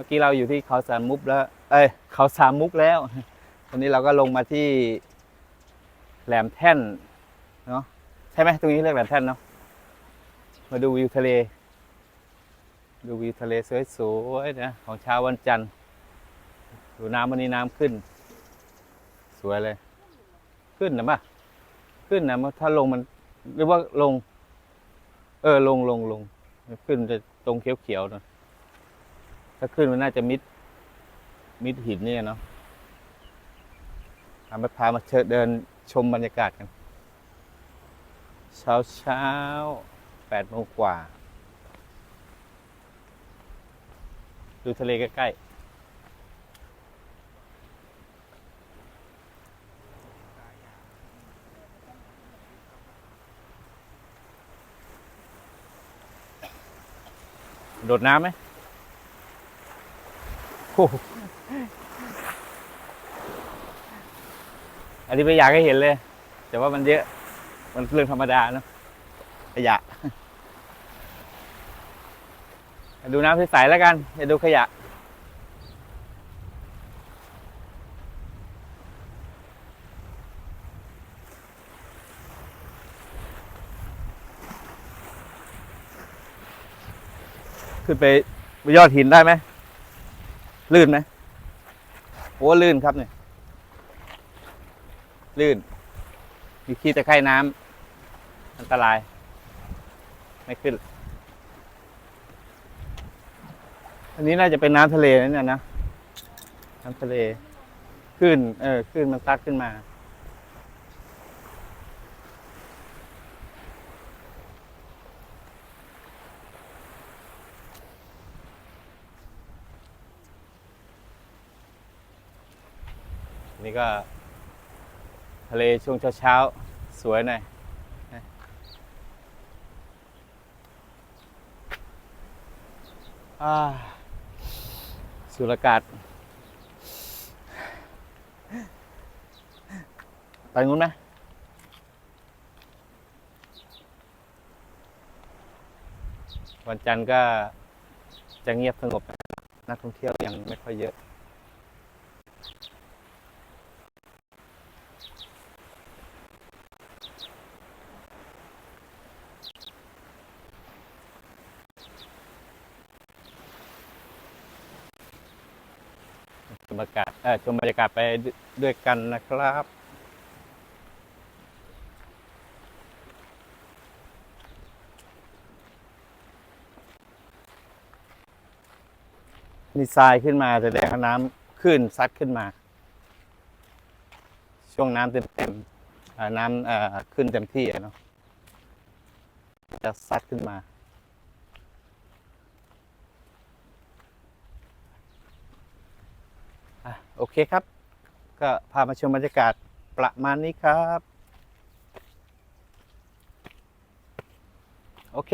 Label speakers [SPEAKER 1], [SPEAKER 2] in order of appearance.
[SPEAKER 1] มื่อกี้เราอยู่ที่เขาสามมุกแล้ว เอ้ยเขาสามมุกแล้ววันนี้เราก็ลงมาที่แหลมแท่นเนาะใช่ไหมตรงนี้เรียกแหลมแท่นเนาะมาดูวิวทะเล ดูวิวทะเลสวยๆนะของเช้าวันจันทร์ดูน้ำวันนี้น้ำขึ้น สวยเลย ขึ้นนะปะขึ้นนะมันถ้าลงมันหรือว่าลง เออลงลงลง ขึ้นจะตรงเขียวๆนะ ถ้าขึ้นมันน่าจะมิด มิดหินเนี่ยเนาะเอาไปพามาเชิญเดินชมบรรยากาศกัน เช้าเช้าแปดโมงกว่า ดูทะเลใกล้ๆโดดน้ำไหม อันนี้ไม่อยากให้เห็นเลย แต่ว่ามันเยอะ มันเรื่องธรรมดาเนอะขยะ ดูน้ำใสๆแล้วกัน อย่าดูขยะ ขึ้นไปไปยอดหินได้ไหม ลื่นไหมโอ้ลื่นครับเนี่ยลื่น มีขี้ตะไคร่น้ำอันตราย ไม่ขึ้น อันนี้น่าจะเป็นน้ำทะเลนะเนี่ยนะ น้ำทะเล ขึ้น เออ ขึ้นมันซัดขึ้นมา นี่ก็ ทะเลช่วงเช้าๆ สวยหน่อยนะอ่าสูดอากาศไปงู้นไหมวันจันทร์ก็จะเงียบสงบ นักท่องเที่ยวยังไม่ค่อยเยอะ มบรรยากาศชมบรรยากาศไปด้วยกันนะครับมีทรายขึ้นมาแสดงว่าน้ำขึ้นซัดขึ้นมา ช่วงน้ำเต็มเต็มๆน้ำขึ้นเต็มที่เนาะจะซัดขึ้นมา อะโอเคครับ ก็พามาชมบรรยากาศประมาณนี้ครับ โอเค